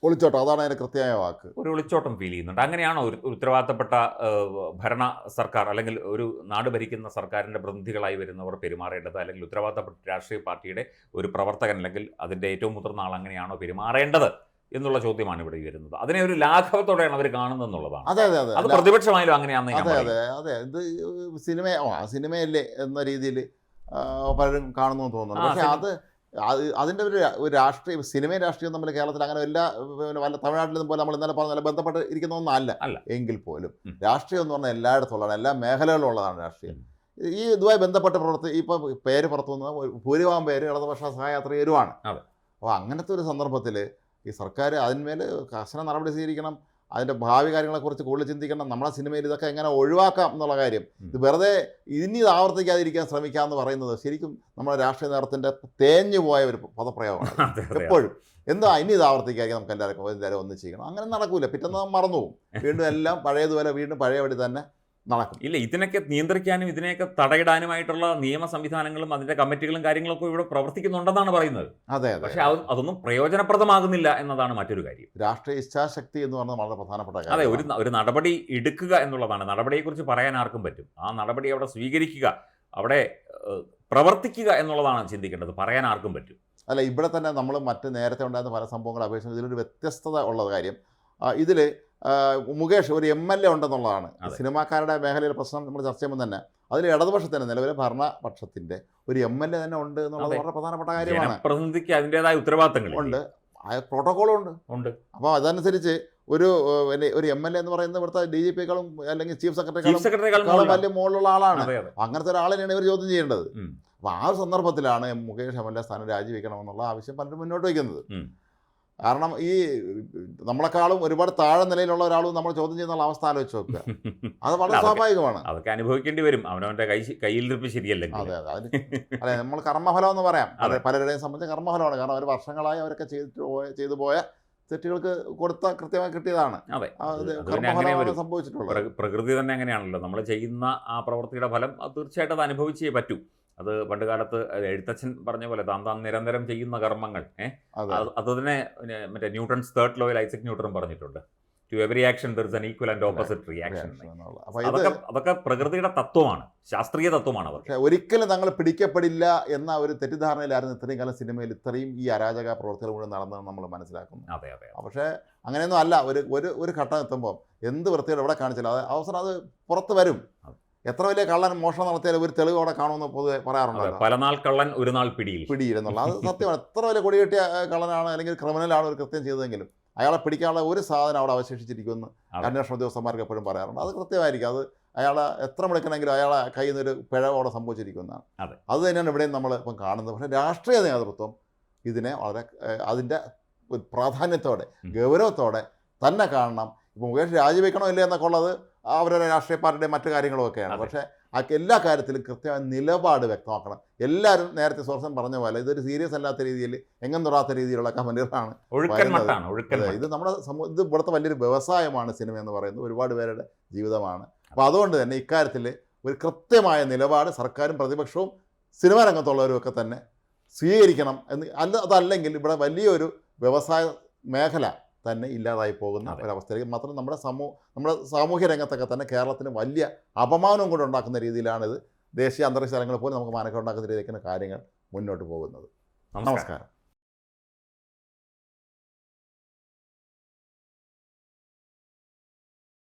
ഒളിച്ചോട്ടോ. അതാണ് അതിന്റെ കൃത്യമായ വാക്ക്. ഒരു ഒളിച്ചോട്ടം ഫീൽ ചെയ്യുന്നുണ്ട്. അങ്ങനെയാണോ ഒരു ഉത്തരവാദിത്തപ്പെട്ട ഭരണ സർക്കാർ അല്ലെങ്കിൽ ഒരു നാട് ഭരിക്കുന്ന സർക്കാരിന്റെ പ്രതിനിധികളായി വരുന്നവർ പെരുമാറേണ്ടത് അല്ലെങ്കിൽ ഉത്തരവാദിത്തപ്പെട്ട രാഷ്ട്രീയ പാർട്ടിയുടെ ഒരു പ്രവർത്തകൻ അല്ലെങ്കിൽ അതിന്റെ ഏറ്റവും മുതിർന്ന ആൾ അങ്ങനെയാണോ പെരുമാറേണ്ടത് എന്നുള്ള ചോദ്യമാണ് ഇവിടെ വരുന്നത്. അതിനെ ഒരു ലാഘവത്തോടെയാണ് അവർ കാണുന്നത് എന്നുള്ളതാണ്. അതെ അതെ അതെ. അത് പ്രതിപക്ഷമായാലും അങ്ങനെയാണെന്ന് അതെ അതെ അതെ. ഇത് സിനിമ ആ സിനിമയല്ലേ എന്ന രീതിയിൽ പലരും കാണുന്നു തോന്നുന്നു പക്ഷേ അത് അതിന്റെ ഒരു ഒരു രാഷ്ട്രീയ സിനിമയും രാഷ്ട്രീയവും തമ്മിൽ കേരളത്തിൽ അങ്ങനെ എല്ലാ വല്ല തമിഴ്നാട്ടിലും പോലെ നമ്മൾ ഇന്നലെ പറഞ്ഞ ബന്ധപ്പെട്ട് ഇരിക്കുന്ന ഒന്നല്ല അല്ല. എങ്കിൽ പോലും. രാഷ്ട്രീയം എന്ന് പറഞ്ഞാൽ എല്ലായിടത്തും ഉള്ളതാണ് എല്ലാ മേഖലകളിലും ഉള്ളതാണ് രാഷ്ട്രീയം ഈ ഇതുമായി ബന്ധപ്പെട്ട പ്രവർത്തി ഇപ്പം പേര് പുറത്തു നിന്ന് ഭൂരിഭാഗം പേര് ഇടതുപക്ഷ സഹയാത്രികരുമാണ്. അപ്പോൾ അങ്ങനത്തെ ഒരു സന്ദർഭത്തിൽ ഈ സർക്കാർ അതിന്മേൽ കർശന നടപടി സ്വീകരിക്കണം അതിന്റെ ഭാവി കാര്യങ്ങളെക്കുറിച്ച് കൂടുതൽ ചിന്തിക്കണം നമ്മുടെ സിനിമയിൽ ഇതൊക്കെ എങ്ങനെ ഒഴിവാക്കാം എന്നുള്ള കാര്യം. ഇത് വെറുതെ ഇനി ഇത് ആവർത്തിക്കാതിരിക്കാൻ ശ്രമിക്കുക എന്ന് പറയുന്നത് ശരിക്കും നമ്മുടെ രാഷ്ട്രീയ നേതൃത്വത്തിന്റെ തേഞ്ഞു പോയ ഒരു പദപ്രയോഗമാണ്. എപ്പോഴും. എന്താ ഇനി ഇത് ആവർത്തിക്കാതെ നമുക്ക് എല്ലാവർക്കും എല്ലാവരും ഒന്ന് ചെയ്യണം. അങ്ങനെ നടക്കൂല. പിറ്റേന്ന് മറന്നു പോകും വീണ്ടും എല്ലാം പഴയതുപോലെ വീണ്ടും പഴയപടി തന്നെ നടക്കും. ഇല്ല ഇതിനൊക്കെ നിയന്ത്രിക്കാനും ഇതിനെയൊക്കെ തടയിടാനുമായിട്ടുള്ള നിയമ സംവിധാനങ്ങളും അതിന്റെ കമ്മിറ്റികളും കാര്യങ്ങളൊക്കെ ഇവിടെ പ്രവർത്തിക്കുന്നുണ്ടെന്നാണ് പറയുന്നത്. അതെ അതെ. പക്ഷെ അതൊന്നും പ്രയോജനപ്രദമാകുന്നില്ല എന്നതാണ് മറ്റൊരു കാര്യം. രാഷ്ട്രീയ ഇച്ഛാശക്തി എന്ന് പറഞ്ഞത് വളരെ പ്രധാനപ്പെട്ട കാര്യം. അതെ ഒരു ഒരു നടപടി എടുക്കുക എന്നുള്ളതാണ്. നടപടിയെക്കുറിച്ച് പറയാൻ ആർക്കും പറ്റും. ആ നടപടി അവിടെ സ്വീകരിക്കുക അവിടെ പ്രവർത്തിക്കുക എന്നുള്ളതാണ് ചിന്തിക്കേണ്ടത്. പറയാൻ ആർക്കും പറ്റും. അല്ല ഇവിടെ തന്നെ നമ്മൾ മറ്റ് നേരത്തെ ഉണ്ടായിരുന്ന പല സംഭവങ്ങളെ അപേക്ഷിച്ച് ഇതിലൊരു വ്യത്യസ്തത ഉള്ള കാര്യം. ഇതിൽ മുകേഷ് ഒരു എം എൽ എ ഉണ്ടെന്നുള്ളതാണ്. സിനിമാക്കാരുടെ മേഖലയിലെ പ്രശ്നം നമ്മൾ ചർച്ച ചെയ്യുമ്പോൾ തന്നെ അതിൽ ഇടതുപക്ഷത്തിന് നിലവിലെ ഭരണപക്ഷത്തിന്റെ ഒരു എം എൽ എ തന്നെ ഉണ്ട് എന്നുള്ളത് വളരെ പ്രധാനപ്പെട്ട കാര്യമാണ്. പ്രതിനിധിക്ക് അതിന്റെതായ ഉത്തരവാദിത്തങ്ങൾ. ഉണ്ട്. ആ പ്രോട്ടോക്കോളും ഉണ്ട്. ഉണ്ട് അപ്പോൾ അതനുസരിച്ച് ഒരു ഒരു എം എൽ എ എന്ന് പറയുന്നത് ഇവിടുത്തെ ഡി ജി പിക്കാളും അല്ലെങ്കിൽ ചീഫ് സെക്രട്ടറിക്കാളും വലിയ മുകളിലുള്ള ആളാണ്. അങ്ങനത്തെ ഒരാളിനെയാണ് ഇവർ ചോദ്യം ചെയ്യേണ്ടത്. അപ്പോൾ ആ സന്ദർഭത്തിലാണ് മുകേഷ് എം എൽ എ സ്ഥാനം രാജിവെക്കണമെന്നുള്ള ആവശ്യം പലരും മുന്നോട്ട് വയ്ക്കുന്നത്. കാരണം ഈ നമ്മളെക്കാളും ഒരുപാട് താഴെ നിലയിലുള്ള ഒരാളും നമ്മൾ ചോദ്യം ചെയ്യുന്ന അവസ്ഥ ആലോചിച്ച് നോക്കുക. അത് വളരെ സ്വാഭാവികമാണ്. അതൊക്കെ അനുഭവിക്കേണ്ടി വരും. അവനവന്റെ കൈ നിർപ്പ് ശരിയല്ല അതെ അതെ. അതിന് അല്ലെ നമ്മൾ കർമ്മഫലം എന്ന് പറയാം. അതെ. പലരുടെയും സംബന്ധിച്ച് കർമ്മഫലമാണ്. കാരണം അവർ വർഷങ്ങളായി അവരൊക്കെ ചെയ്തിട്ട് പോയ ചെയ്തു പോയ തെറ്റുകൾക്ക് കൊടുത്ത കൃത്യമായി കിട്ടിയതാണ്. അതെ. അത് അത് കർമ്മഫലമാണ് സംഭവിച്ചിട്ടുള്ളത്. പ്രകൃതി തന്നെ അങ്ങനെയാണല്ലോ. നമ്മൾ ചെയ്യുന്ന ആ പ്രവൃത്തിയുടെ ഫലം അത് തീർച്ചയായിട്ടും അത് അനുഭവിച്ചേ പറ്റൂ. അത് പണ്ട് കാലത്ത് എഴുത്തച്ഛൻ പറഞ്ഞ പോലെ താൻ താൻ നിരന്തരം ചെയ്യുന്ന കർമ്മങ്ങൾ അതെ. തന്നെ മറ്റേ ന്യൂട്ടൺസ് തേർഡ് ലോയിൽ ഐസക് ന്യൂട്ടൺ പറഞ്ഞിട്ടുണ്ട്. To every action there is an equal and opposite reaction അതൊക്കെ അതൊക്കെ പ്രകൃതിയുടെ തത്വമാണ് ശാസ്ത്രീയ തത്വമാണ് അവർ പക്ഷെ ഒരിക്കലും തങ്ങൾ പിടിക്കപ്പെടില്ല എന്ന ഒരു തെറ്റിദ്ധാരണയിലായിരുന്നു ഇത്രയും കാലം സിനിമയിൽ ഇത്രയും ഈ അരാജക പ്രവർത്തനം മുഴുവൻ നടന്നതെന്ന് നമ്മൾ മനസ്സിലാക്കുന്നു. അതെ അതെ പക്ഷേ അങ്ങനെയൊന്നും അല്ല. ഒരു ഒരു ഒരു ഘട്ടം എത്തുമ്പോൾ എന്ത് വൃത്തിയുടെ എവിടെ കാണിച്ചാലും അത് അവസരം അത് പുറത്ത് വരും. എത്ര വലിയ കള്ളൻ മോഷണം നടത്തിയാലും ഒരു തെളിവ് അവിടെ കാണുമെന്ന് പൊതുവെ പറയാറുണ്ട് പല നാൾ കള്ളൻ ഒരു നാൾ പിടിയിൽ പിടിയില്ലെന്നുള്ള അത് സത്യമാണ്. എത്ര വലിയ കൊടി കെട്ടിയ കള്ളനാണ് അല്ലെങ്കിൽ ക്രിമിനലാണ് ഒരു കൃത്യം ചെയ്തതെങ്കിലും അയാളെ പിടിക്കാനുള്ള ഒരു സാധനം അവിടെ അവശേഷിച്ചിരിക്കുമെന്ന്. അന്വേഷണ ഉദ്യോഗസ്ഥന്മാർക്ക് എപ്പോഴും പറയാറുണ്ട്. അത് കൃത്യമായിരിക്കും. അത് അയാളെ എത്ര മണിക്കണമെങ്കിലും അയാളെ കയ്യിൽ നിന്ന് ഒരു പിഴവ് അവിടെ സംഭവിച്ചിരിക്കുന്നതാണ്. അതെ. തന്നെയാണ് ഇവിടെയും നമ്മൾ ഇപ്പം കാണുന്നത്. പക്ഷേ രാഷ്ട്രീയ നേതൃത്വം ഇതിനെ വളരെ അതിന്റെ പ്രാധാന്യത്തോടെ ഗൗരവത്തോടെ തന്നെ കാണണം. ഇപ്പോൾ മുകേഷ് രാജിവെക്കണോ ഇല്ലേ എന്നൊക്കെ ഉള്ളത് അവരുടെ രാഷ്ട്രീയ പാർട്ടിയുടെ മറ്റു കാര്യങ്ങളും ഒക്കെയാണ് അതെ. പക്ഷേ ആ എല്ലാ കാര്യത്തിലും കൃത്യമായ നിലപാട് വ്യക്തമാക്കണം. എല്ലാവരും നേരത്തെ സോർസൻ പറഞ്ഞ പോലെ ഇതൊരു സീരിയസ് അല്ലാത്ത രീതിയിൽ എങ്ങും തൊടാത്ത രീതിയിലുള്ള കമന്റുകളാണ് മട്ട്. ഇത് നമ്മുടെ സമൂഹ ഇത് ഇവിടുത്തെ വലിയൊരു വ്യവസായമാണ് സിനിമ എന്ന് പറയുന്നത്. ഒരുപാട് പേരുടെ ജീവിതമാണ്. അപ്പോൾ അതുകൊണ്ട് തന്നെ ഇക്കാര്യത്തിൽ ഒരു കൃത്യമായ നിലപാട് സർക്കാരും പ്രതിപക്ഷവും സിനിമാ രംഗത്തുള്ളവരും ഒക്കെ തന്നെ സ്വീകരിക്കണം എന്ന് അല്ല അതല്ലെങ്കിൽ ഇവിടെ വലിയൊരു വ്യവസായ മേഖല തന്നെ ഇല്ലാതായി പോകുന്ന. ഒരവസ്ഥയിലേക്ക് മാത്രം നമ്മുടെ സമൂഹ നമ്മുടെ സാമൂഹ്യ രംഗത്തൊക്കെ തന്നെ കേരളത്തിന് വലിയ അപമാനം കൊണ്ട് ഉണ്ടാക്കുന്ന രീതിയിലാണിത്. ദേശീയ അന്തർദേശീയ തലങ്ങളിൽ പോലും നമുക്ക് മാനക്കം ഉണ്ടാക്കുന്ന രീതിയിലേക്കാണ് കാര്യങ്ങൾ മുന്നോട്ട് പോകുന്നത്. നമസ്കാരം.